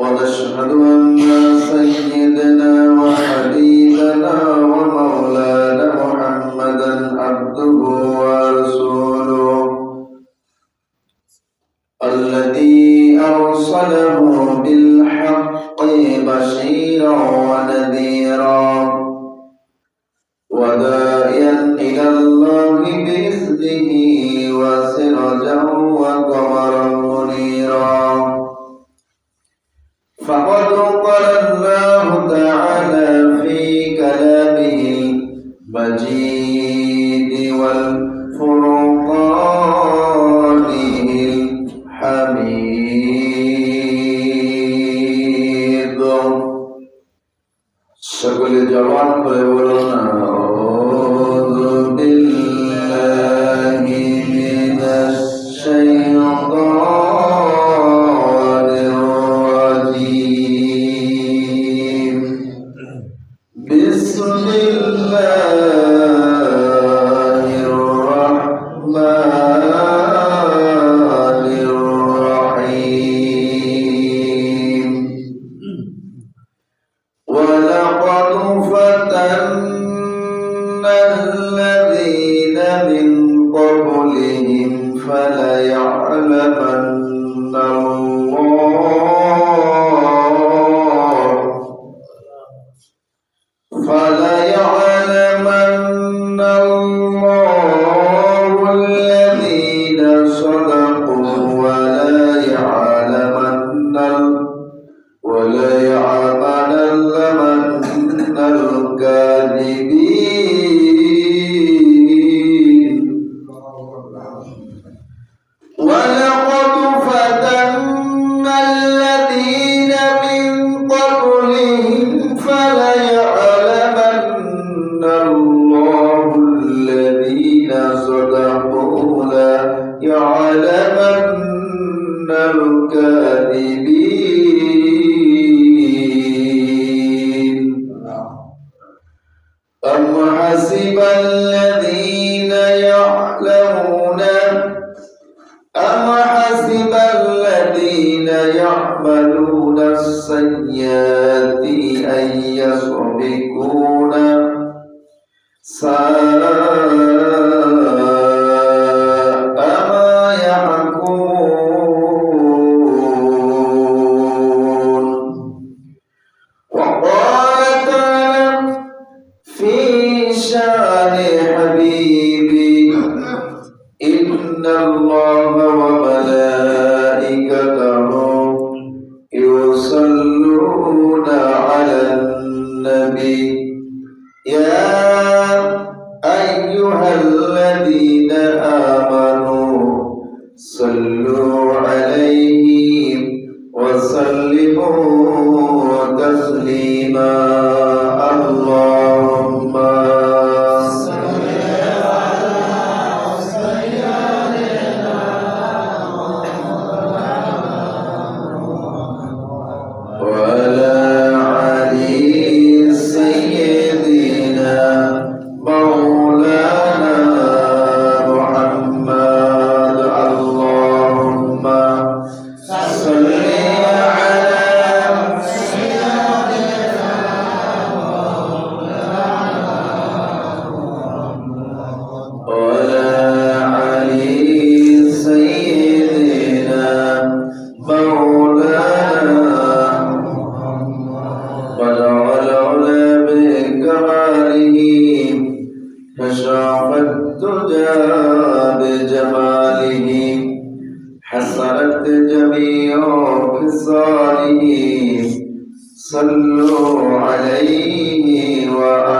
ونشهد أن سيدنا Villalobos, de السيئات أن يسبقونا سَاءَ صلوا عليه وعلى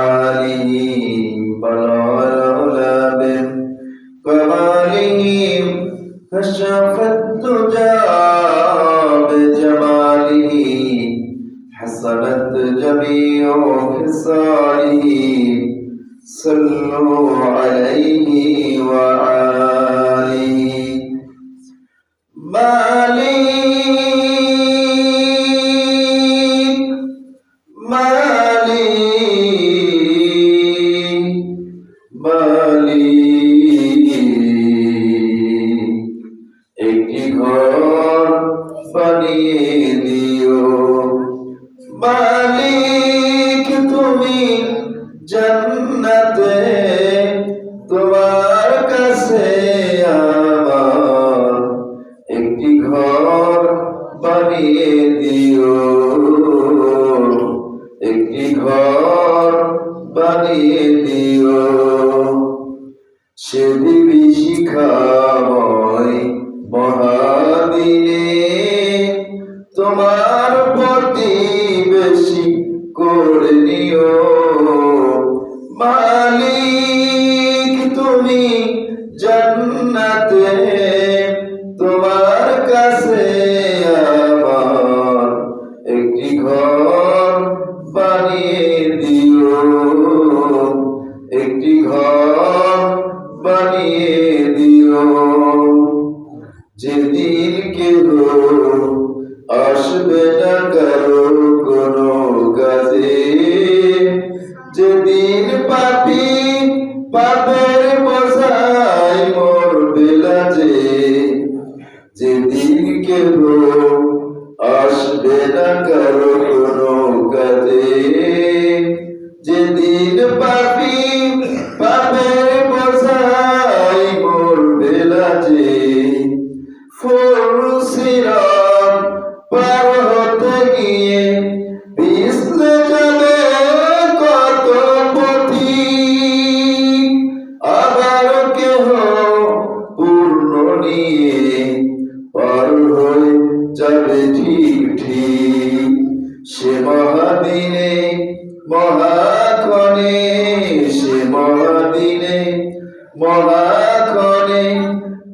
করে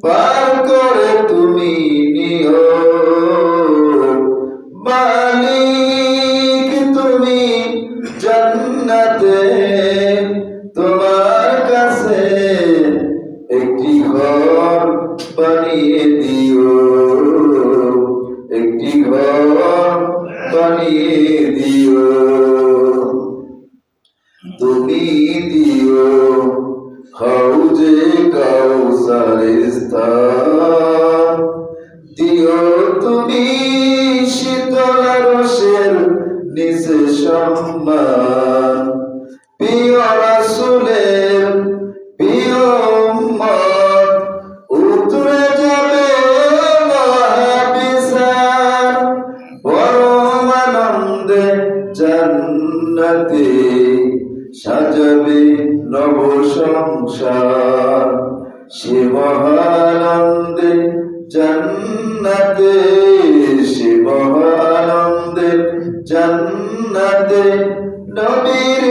পার করে তুমি জান্নাতে সাজাবে নব সংসার শিব শিবানন্দে জন্নতে শিবানন্দে জন্নতে নবীর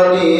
জানি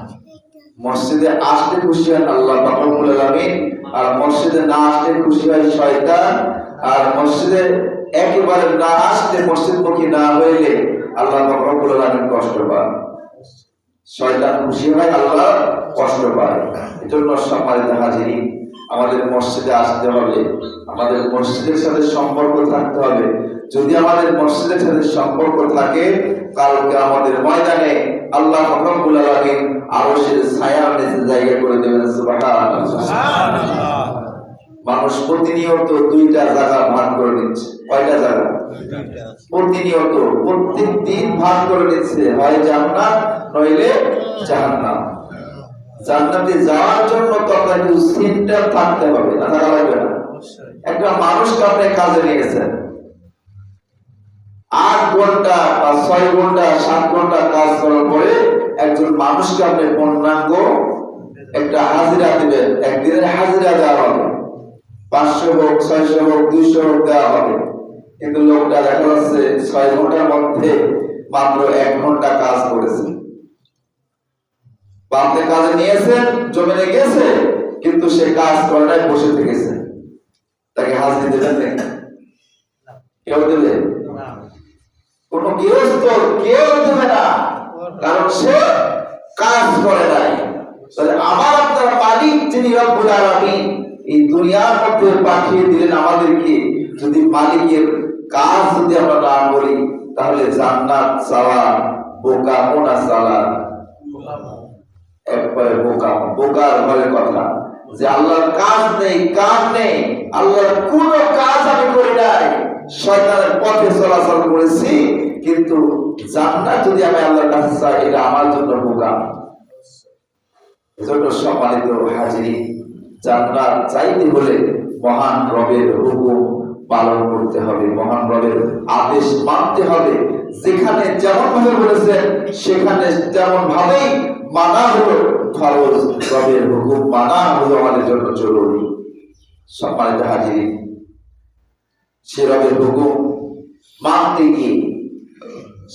মসজিদে আসতে খুশি হন আল্লাহ রব্বুল আলামিন। আর মসজিদে না আসতে খুশি হয় শয়তান। আর মসজিদে একেবারে না আসলে মসজিদমুখী না হইলে আল্লাহ রব্বুল আলামিন কষ্ট পান। শয়তান খুশি হয়, আল্লাহ কষ্ট পায়। এজন্য সম্মানিত হাজিরি আমাদের মসজিদে আসতে হবে। আমাদের মসজিদের সাথে সম্পর্ক থাকতে হবে। যদি আমাদের মসজিদের সাথে সম্পর্ক থাকে, কালকে আমাদের ময়দানে আল্লাহ রব্বুল আলামিন আরশের নিচে জায়গা করে দেবেন সুবহানাল্লাহ। মানুষ প্রতিনিয়ত দুইটা জায়গা ভাগ করে নিচ্ছে। কয়টা জায়গা? প্রতিনিয়ত প্রত্যেক দিন ভাগ করে নিচ্ছে। হয় জান্নাত নইলে জাহান্নাম। জান্নাতে যাওয়ার জন্য তো আপনাকে সেন্টার থাকতে হবে না একটা মানুষকে আপনি কাজে নিয়েছেন আট ঘণ্টা বা ছয় ঘণ্টা, সাত ঘণ্টা কাজ করার পরে একজন মানুষকে আপনি পূর্ণাঙ্গ একটা হাজিরা দিবেন। একদিনের হাজিরা দেওয়া হবে। পাঁচশো হোক, ছয়শো হোক, দুইশো হোক দেওয়া হবে। কিন্তু লোকটা দেখা যাচ্ছে ছয় ঘণ্টার মধ্যে মাত্র এক ঘণ্টা কাজ করেছে। বাপতে কাজে নিয়েছেন, জমিনে গেছে, কিন্তু সে কাজ করাটাই বসে থেকেছে। তাকে হাজির দেবেন কেউ দেবে কোন গৃহস্থ কেউ দেবে না। কারণ সে কাজ করে নাই। তাহলে আমার আপনার মালিক যিনি রব্বুল আলামিন, এই দুনিয়ার মধ্যে পাঠিয়ে দিলেন আমাদেরকে। যদি মালিকের কাজ যদি আমরা না করি, তাহলে জান্নাত চাওয়া বোকা মোনা চালা। একবারে বোকা, বোকার ঘরের কথা। যে আল্লাহর কাজ নেই কাজ নেই। আল্লাহর কোন কাজ আমি করি নাই। শয়তানের পথে চলাচল করেছি, কিন্তু জান্নাত যদি আমি আল্লাহর কাছে চাই, এটা আমার জন্য বোকা। এজন্য সম্মানিত হাজিরি জান্নাত চাইতে হলে মহান রবের হুকুম পালন করতে হবে, মহান রবের আদেশ মানতে হবে। যেখানে যেমন ভাবে বলেছেন, সেখানে তেমন ভাবেই মানা হলো ফরজ রবের হুকুম মানা হলো আমাদের জন্য জরুরি। সম্মানিত হাজিরি সে রবের হুকুম মানতে গিয়ে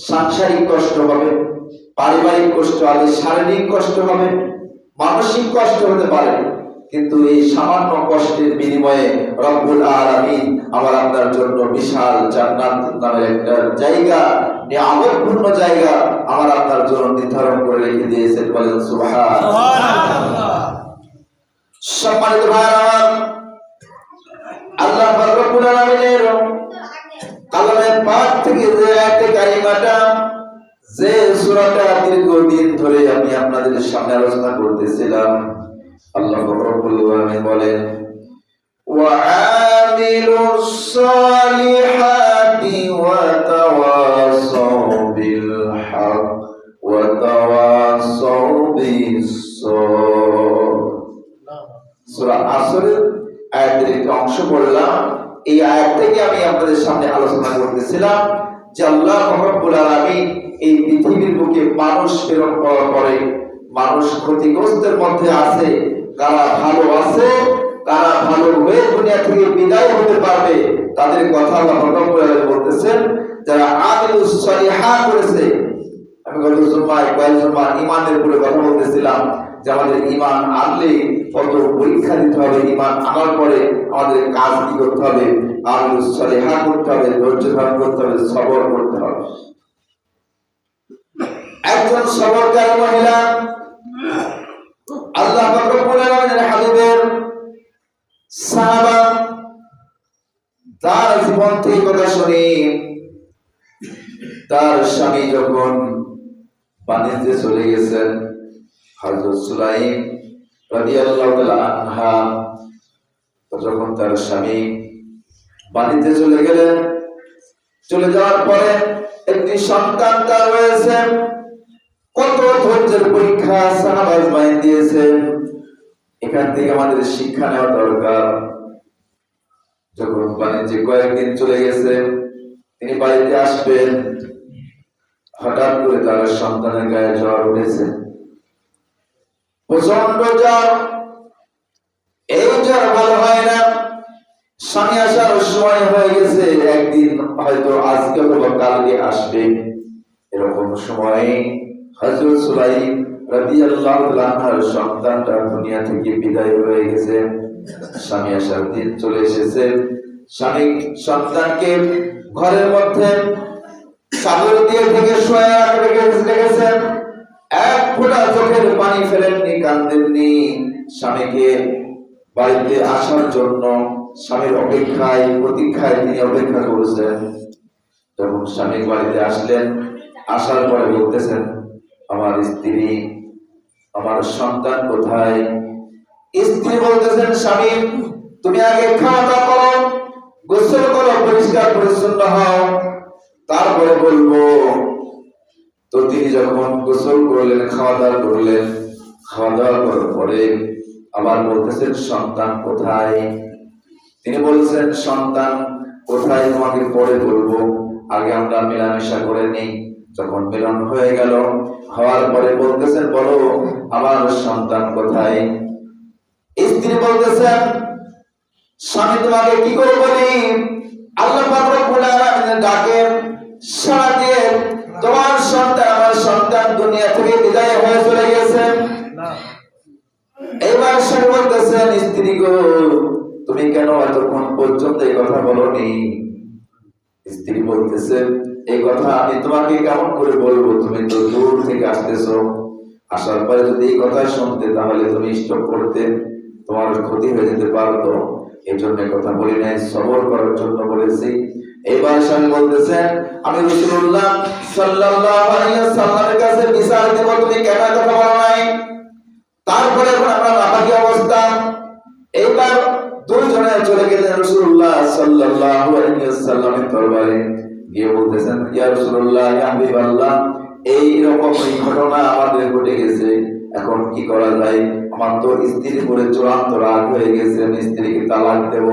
সাংসারিক কষ্ট হবে পারিবারিক কষ্ট হবে শারীরিক কষ্ট হবে মানসিক কষ্ট হতে পারে কিন্তু এই সামান্য কষ্টের বিনিময়ে রব্বুল আলামিন আমার আপনার জন্য বিশাল জান্নাত নামের একটা জায়গা নিয়ামতপূর্ণ জায়গা আমার আপনার জন্য নির্ধারণ করে রেখে দিয়েছেন বলেন সুবহানাল্লাহ। সম্মানিত ভাই আমার আল্লাহ রব্বুল আলামিনের কালামে থেকে যে আয়াতে কারিমাটা যে সুরাটা দীর্ঘদিন ধরে আমি আপনাদের সামনে আলোচনা করতেছিলাম, আল্লাহ রব্বুল আলামিন বলেন, ওয়া আমিলুস সালিহাতি এই আয়াত থেকে আমি আপনাদের সামনে আলোচনা করতেছিলাম যে আল্লাহ রব্বুল আলামিন এই পৃথিবীর বুকে মানুষ প্রেরণ করার পরে মানুষ ক্ষতিগ্রস্তের মধ্যে আছে, কারা ভালো আছে, কারা ভালো হয়ে দুনিয়া থেকে বিদায় হতে পারবে, তাদের কথা আল্লাহ বলতেছেন, যারা আদিলুস সলিহা করেছে। আমি গত জুম্মায় কয়েক জুম্মা ইমানের উপরে কথা বলতেছিলাম। যে আমাদের ইমান আনলে কত পরীক্ষা দিতে হবে ইমান আনার পরে আমাদের কাজ কি করতে হবে? আর সলেহা করতে হবে, ধৈর্য ধারণ করতে হবে, সবর করতে হবে। একজন সবরকারী মহিলা আল্লাহ হাবিবের সাহাবা তার জীবন থেকে কথা শুনি তার স্বামী যখন বাণিজ্যে চলে গেছেন আনহা যখন তার স্বামী বাড়িতে চলে গেলেন, চলে যাওয়ার পরে একটি সন্তান তার রয়েছে। কত ধৈর্যের পরীক্ষা সাহাবাজ মাইন দিয়েছেন। এখান থেকে আমাদের শিক্ষা নেওয়া দরকার। যখন বাণিজ্যে কয়েকদিন চলে গেছে, তিনি বাড়িতে আসবেন। হঠাৎ করে তার সন্তানের গায়ে জ্বর উঠেছে। প্রচণ্ড জ্বর। এই জ্বর ভালো হয় না। স্বামী আসার সময় হয়ে গেছে, একদিন হয়তো আজকে অথবা কালকে আসবে। এরকম সময় হজরত সুলাইম রাদিয়াল্লাহু আনহার সন্তানটা দুনিয়া থেকে বিদায় হয়ে গেছে। স্বামী আসার দিন চলে এসেছে। স্বামী সন্তানকে ঘরের মধ্যে চাদর দিয়ে থেকে শোয়া রেখেছেন ফোঁটা চোখের পানি ফেলেননি, কান্দেননি। স্বামীকে বাড়িতে আসার জন্য স্বামীর অপেক্ষায়, প্রতীক্ষায় তিনি অপেক্ষা করেছেন। যখন স্বামী বাড়িতে আসলেন, আসার পরে বলতেছেন, আমার স্ত্রী, আমার সন্তান কোথায়? স্ত্রী বলতেছেন, স্বামী, তুমি আগে খাওয়া দাওয়া করো, গোসল করো পরিষ্কার পরিচ্ছন্ন হও। তারপরে বলব তো তিনি যখন গোসল করলেন খাওয়া দাওয়া করলেন খাওয়া দাওয়া করার পরে আবার বলতেছেন, সন্তান কোথায়? তিনি বলছেন, সন্তান কোথায় তোমাকে পরে বলব? আগে আমরা মেলামেশা করে নিই। যখন মিলন হয়ে গেল, হওয়ার পরে বলতেছেন, বলো, আমার সন্তান কোথায়? স্ত্রী বলতেছেন, স্বামী, তোমাকে কি করে আল্লাহ ডাকে সাড়া দিয়ে তোমার দুনিয়া থেকে বিদায় হয়ে চলে গেছে এইবার স্বামী বলতেছেন স্ত্রী গো, তুমি কেন এতক্ষণ পর্যন্ত এই কথা বলনি? স্ত্রী বলতেছে, এই কথা আমি তোমাকে কেমন করে বলব? তুমি তো দূর থেকে আসতেছো। আসার পরে যদি এই কথা শুনতে, তাহলে তুমি স্টপ করতে। তোমার ক্ষতি হয়ে যেতে পারতো। এই জন্য কথা বলি নাই, সবর করার জন্য বলেছি। এবার স্বামী বলতেছেন, আমি রসুল্লাহ সাল্লাল্লাহু আলাইহি সাল্লামের কাছে বিচার দেব, তুমি কেন কথা বলো নাই? তারপরে এখন আমরা নাপাকি অবস্থা? এইবার দুইজনে চলে গেলেন রসুল্লাহ সাল্লাল্লাহু আলাইহি সাল্লামের দরবারে। গিয়ে বলতেছেন, ইয়া রাসূলুল্লাহ ইয়া হাবিবাল্লাহ, এই রকম এই ঘটনা আমাদের ঘটে গেছে। এখন কি করা যায়? আমার তো স্ত্রীর উপরে চূড়ান্ত রাগ হয়ে গেছে, আমি স্ত্রীকে তালাক দেব।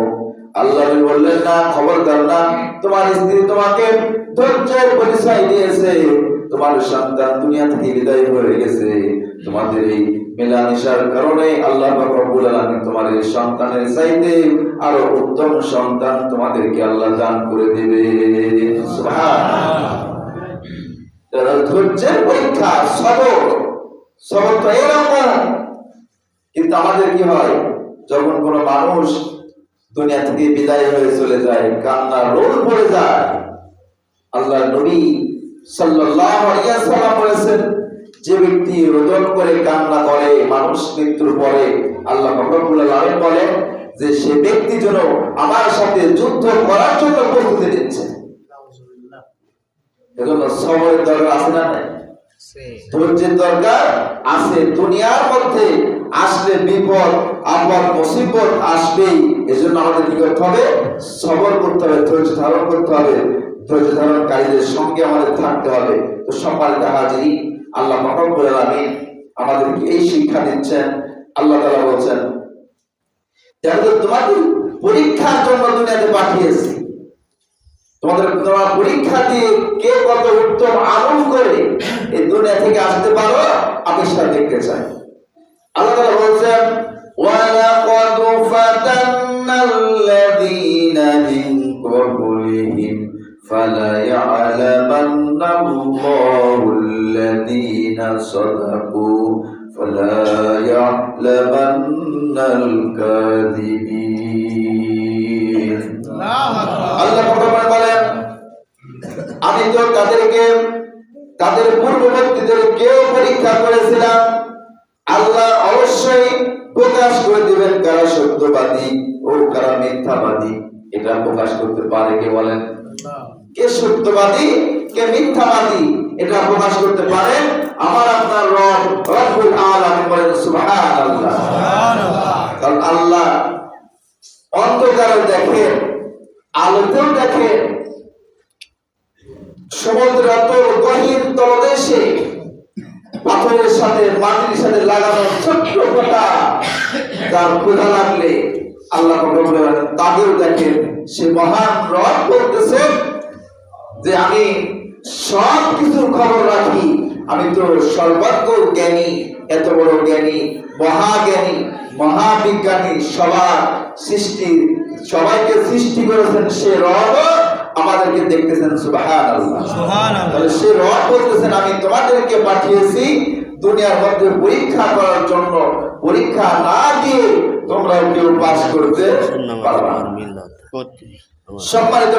আল্লাহ বললেন, না, খবরদার, না। তোমার স্ত্রী তোমাকে ধৈর্যের পরিচয় দিয়েছে। তোমার সন্তান দুনিয়া থেকে বিদায় হয়ে গেছে। তোমাদের এই মেলামেশার কারণে আল্লাহ রব্বুল আলামিন তোমার এই সন্তানের চাইতে আরও উত্তম সন্তান তোমাদেরকে আল্লাহ দান করে দেবে। ধৈর্যের পরীক্ষা, সবর। সবর তো এরকম কিন্তু আমাদের কি হয়, যখন কোনো মানুষ দুনিয়া থেকে বিদায় হয়ে চলে যায় কান্না রোল পড়ে যায়। আল্লাহ নবী আলাইহি বলেছেন যে ব্যক্তি রোদন করে কান্না করে মানুষ মৃত্যুর পরে আল্লাহ আলামিন বলেন যে সে ব্যক্তি যেন আমার সাথে যুদ্ধ করার জন্য প্রস্তুতি নিচ্ছে। এজন্য সবরের দরকার আছে না নাই? ধৈর্যের দরকার আছে। দুনিয়ার মধ্যে আসলে বিপদ, আপদ, মুসিবত আসবেই। এজন্য আমাদের কি করতে হবে? সবর করতে হবে, ধৈর্য ধারণ করতে হবে। ধৈর্য ধারণকারীদের সঙ্গে আমাদের থাকতে হবে। তো সম্মানিত হাজিরি আল্লাহ রব্বুল আলামিন আমাদেরকে এই শিক্ষা দিচ্ছেন। আল্লাহ তাআলা বলছেন যে আমি তো তোমাকে পরীক্ষার জন্য দুনিয়াতে পাঠিয়েছি, তোমাদের তোমার পরীক্ষা দিয়ে কে কত উত্তম আমল করে এই দুনিয়া থেকে আসতে পারো? আমি সেটা দেখতে চাই আল্লাহ বলছেন, ওয়ালাকাদ ফাতান্নাল্লাযীনা মিন ক্বাবলিহিম ফালা ইয়ালামান্নাল্লাহুল্লাযীনা সাদাকু ফালা ইয়ালামান্নাল কাযিবিন. আল্লাহ প্রথমে বলেন, আমি তো তাদেরকে, তাদের পূর্ববর্তীদের কেউ পরীক্ষা করেছিলাম আল্লাহ অবশ্যই প্রকাশ করে দিবেন কারা সত্যবাদী ও কারা মিথ্যাবাদী। এটা প্রকাশ করতে পারে কে বলেন? কে সত্যবাদী কে মিথ্যাবাদী এটা প্রকাশ করতে পারে আমার আপনার রব রব্বুল আলামিন বলেন সুবহানাল্লাহ। আল্লাহ অন্ধকারে দেখে আলোতেও দেখেন সমুদ্র গহীন তলদেশে পাথরের সাথে, মাটির সাথে লাগানো ছোট্ট ফোঁটা তার ক্ষুধা লাগলে আল্লাহ তাদের দেখেন সে মহান রব বলতেছে যে আমি সব কিছুর খবর রাখি। আমি তো সর্বাত্ম জ্ঞানী, এত বড় জ্ঞানী, মহাজ্ঞানী, মহাবিজ্ঞানী সবার সৃষ্টি সবাইকে সৃষ্টি করেছেন সে রব। আমাদেরকে দেখতেছেন সুবাহান তাহলে সে রব বলতেছেন আমি তোমাদেরকে পাঠিয়েছি দুনিয়ার মধ্যে পরীক্ষা করার জন্য। পরীক্ষা না দিয়ে তোমরা কেউ পাস করতে পারবা না। সম্মানিত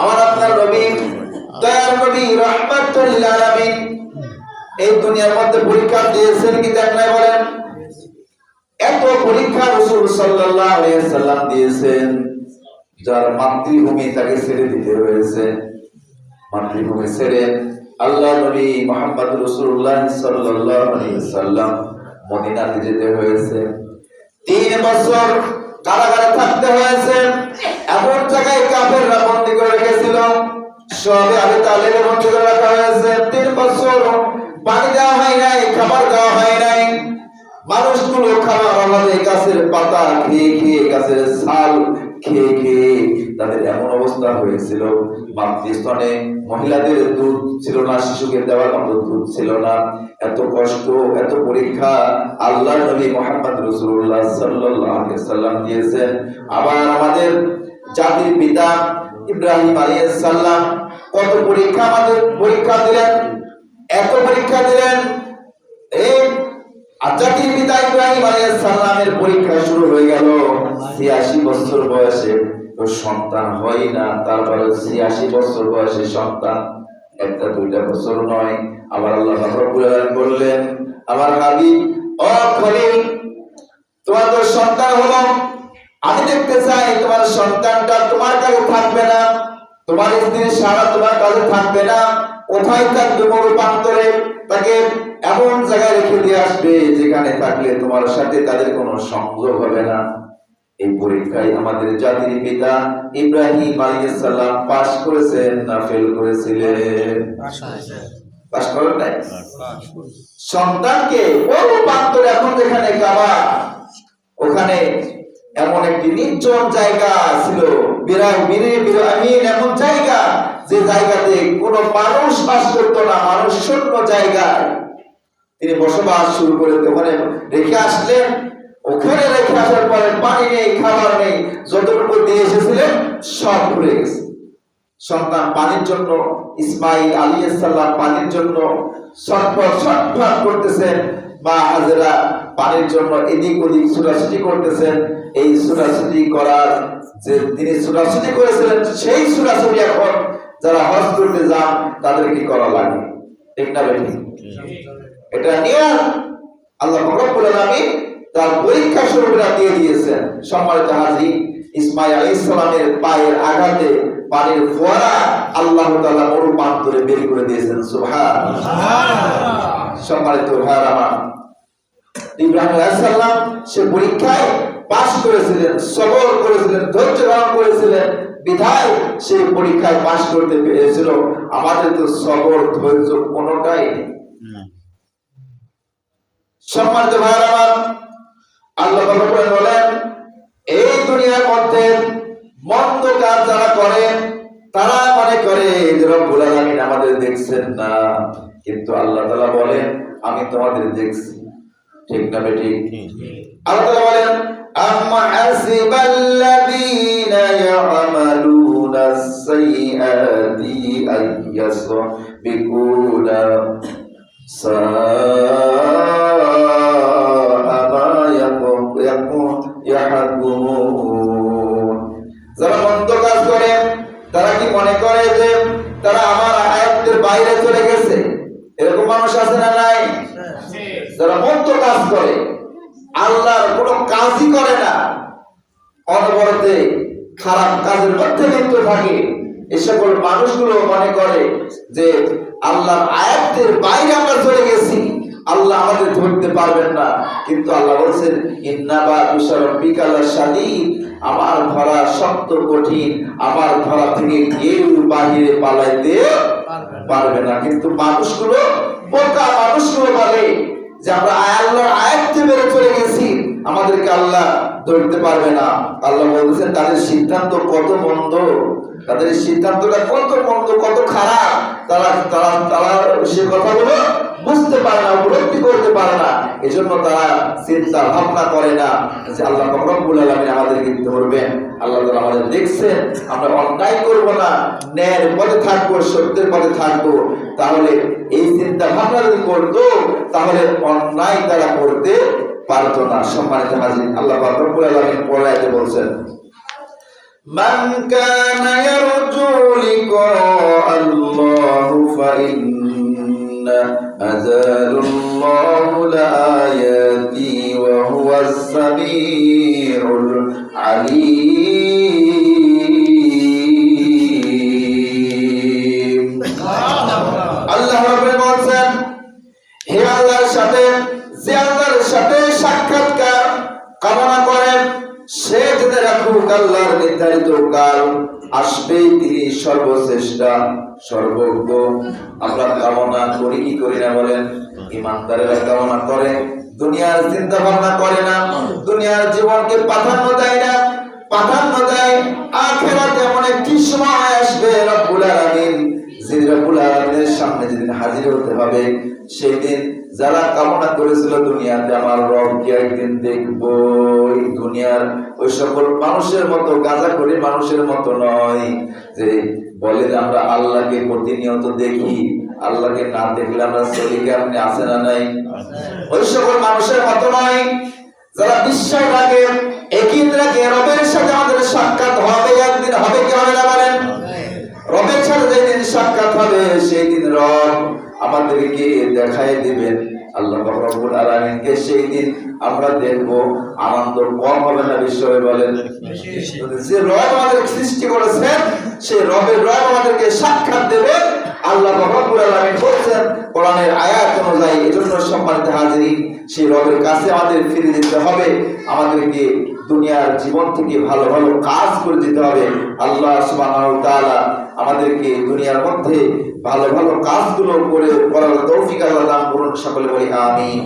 আমার আপনার নবী দয়ার নবী রহমাতুল আলামিন এই দুনিয়ার মধ্যে পরীক্ষা দিয়েছেন কি দেখ নাই বলেন? এত পরীক্ষা রাসূল সাল্লাল্লাহু আলাইহি সাল্লাম দিয়েছেন। যার মাতৃভূমি তাকে ছেড়ে দিতে হয়েছে, মাতৃভূমি ছেড়ে আল্লাহ নবী মোহাম্মদ সাল্লাল্লাহু সাল্লাম মদিনাতে যেতে হয়েছে। তিন বছর কারাগারে থাকতে হয়েছে, এমন জায়গায় কাফেররা বন্দী করে রেখেছিল, সবে আবু তালেবে বন্দী করে রাখা হয়েছে। তিন বছর পানি দেওয়া হয় নাই, খাবার দেওয়া হয় নাই। মানুষগুলো খাবার আমাদের গাছের পাতা খেয়ে খেয়ে গাছের ছাল খেয়ে খেয়ে তাদের এমন অবস্থা হয়েছিল। মাতৃস্তনে মহিলাদের দুধ ছিল না শিশুকে দেওয়ার মতো দুধ ছিল না। এত কষ্ট, এত পরীক্ষা আল্লাহ নবী মোহাম্মদ রসুল্লাহ সাল্লাম দিয়েছেন। আবার আমাদের জাতির পিতা ইব্রাহিম আলাইহিস সালাম কত পরীক্ষা আমাদের পরীক্ষা দিলেন, এত পরীক্ষা দিলেন। এই আজাকির পিতা ইব্রাহিম আলাইহিস সালামের পরীক্ষা শুরু হয়ে গেল 86 বছর বয়সে। তো সন্তান হয় না, তারপরে 86 বছর বয়সে সন্তান। একটা দুইটা বছর নয়। আবার আল্লাহ রব্বুল আলামিন বললেন, আমার হাবিব ও খলিল, তোমার তো সন্তান হলো। আমি দেখতে চাই তোমার সন্তানটা তোমার কাছে থাকবে না। তোমার স্ত্রী সারা তোমার কাছে থাকবে না। কোথায় থাকবে বড় তাকে এমন জায়গায় রেখে দিয়ে আসবে যেখানে থাকলে তোমার সাথে তাদের কোনো সংযোগ হবে না। এই পরীক্ষায় আমাদের জাতির পিতা ইব্রাহিম আলাইহিস সালাম পাস করেছেন না ফেল করেছিলেন? পাস করেন নাই? সন্তানকে প্রান্তরে এখন যেখানে কাবা ওখানে এমন একটি নির্জন জায়গা ছিল। বিরাট বীরে বিরামীন এমন জায়গা যে জায়গাতে কোনো মানুষ বাস করতো না মানুষ শূন্য জায়গায়। তিনি বসবাস শুরু করে ওখানে রেখে আসলেন। ওখানে রেখে আসার পরে পানি নেই, খাবার নেই। যতটুকু দিয়ে এসেছিলেন, সব ভরে গেছে। সন্তান পানির জন্য, ইসমাইল আলী সাল্লাম পানির জন্য করতেছেন। মা হাজেরা পানির জন্য এদিক ওদিক ছুটাছুটি করতেছেন। এই ছুটাছুটি করার যে তিনি ছুটাছুটি করেছিলেন, সেই ছুটাছুটি এখন যারা হজ করতে যান, তাদের কি করা লাগে? ঠিক না এটা নিয়ম আল্লাহ রব্বুল আলামিন তার পরীক্ষা স্বরূপটা দিয়ে দিয়েছেন। সম্মানিত হাজী, ইসমাইল আলাইহিস সালামের পায়ের আঘাতে, পানির ফোয়ারা আল্লাহ তাআলা মরু প্রান্তরে বের করে দিয়েছেন। সুবহান সম্মানিত ভাইরা আমার, ইব্রাহিম আলাইহিস সে পরীক্ষায় পাশ করেছিলেন, সবর করেছিলেন, ধৈর্য ধারণ করেছিলেন, বিধায় সেই পরীক্ষায় পাশ করতে পেরেছিল। আমাদের তো সবর, ধৈর্য কোনোটাই নেই। সম্মানিত ভাইয়ের আল্লাহ ভগবান বলেন, এই দুনিয়ার মধ্যে মন্দ কাজ যারা করে, তারা মনে করে রব্বুল আমাদের দেখছেন না। কিন্তু আল্লাহ তাআলা বলেন, আমি তোমাদের দেখছি। ঠিক না বেটি? আল্লাহ বলেন আস-সাইয়্যাতি যারা কাজ করে। আল্লাহর কোনো কাজই করে না। অনবরতে খারাপ কাজের মধ্যে লিপ্ত থাকে। এ সকল মানুষগুলো মনে করে যে, আল্লাহর আয়াতের বাইরে আমরা চলে গেছি। আল্লাহ আমাদের ধরতে পারবেন না। কিন্তু আল্লাহ বলছেন ইন্নাবা বিকালা শাদীদ। আমার ধরা শক্ত কঠিন। আমার ধরা থেকে কেউ বাহিরে পালাইতে পারবে না। কিন্তু মানুষগুলো, বোকা মানুষগুলো বলে যে আমরা আল্লাহর আয়াত বেড়ে চলে গেছি, আমাদেরকে আল্লাহ ধরতে পারবে না। আল্লাহ বলছেন তাদের সিদ্ধান্ত কত মন্দ? তাদের সিদ্ধান্তটা কত মন্দ, কত খারাপ? তারা তারা তারা সে কথাগুলো বুঝতে পারে না উপলব্ধি করতে পারে না এজন্য তারা চিন্তা ভাবনা করে না যে আল্লাহ রব্বুল আলামিন আমাদেরকে ধরবেন আল্লাহ তাআলা আমাদের দেখছেন আমরা অন্যায় করব না ন্যায়ের পথে থাকবো সত্যের পথে থাকবো তাহলে এই চিন্তা ভাবনা যদি করতো তাহলে অন্যায় তারা করতে পারতো না সম্মানিত হাজির আল্লাহ পাক রব্বুল আলামিন পড়াইতে বলছেন من كان يرجو لقاء الله فإن أزال الله لآياتي. সর্বজ্ঞ। আমরা কামনা করি, কি করি না বলেন? ইমানদারেরা কামনা করে, দুনিয়ার চিন্তা ভাবনা করে না, দুনিয়ার জীবনকে প্রাধান্য দেয় না, প্রাধান্য দেয় আখেরাতে এমন একটি সময় আসবে, রব্বুল আলামিন, যিনি রব্বুল সামনে যেদিন হাজির হতে হবে, সেই দিন যারা কামনা করেছিল দুনিয়াতে, আমার রবকে একদিন দেখব? এই দুনিয়ার ওই সকল মানুষের মতো গাঁজা করে মানুষের মতো নয় যে বলে যে আমরা আল্লাহকে প্রতিনিয়ত দেখি, আল্লাহকে না দেখলে আমরা চলি কেমনি, আছে না নাই? ওই সকল মানুষের মতো নয়। যারা বিশ্বাস রাখে, একই রাখে, রবের সাথে আমাদের সাক্ষাৎ হবে, একদিন হবে কি হবে না বলেন? রবের সাথে যেদিন সাক্ষাৎ হবে, সেই দিন রব আমাদেরকে দেখাই দিবেন। আল্লাহ রব্বুল আলামিনকে সেই দিন আমরা দেখব। আনন্দ কম হবে না বিষয়ে বলেন? যে রব আমাদের সৃষ্টি করেছেন, সেই রবের রব আমাদেরকে সাক্ষাৎ দেবে আল্লাহ রব্বুল আলামিন বলছেন, কোরআনের আয়াত অনুযায়ী এজন্য সম্মানিত হাজিরিন, সেই রবের কাছে আমাদের ফিরে যেতে হবে। আমাদেরকে দুনিয়ার জীবন থেকে ভালো ভালো কাজ করে দিতে হবে। আল্লাহ আমাদেরকে দুনিয়ার মধ্যে ভালো ভালো কাজগুলো করে করার তৌফিক আল্লাহ দান করুন। সকলে বলি আমিন।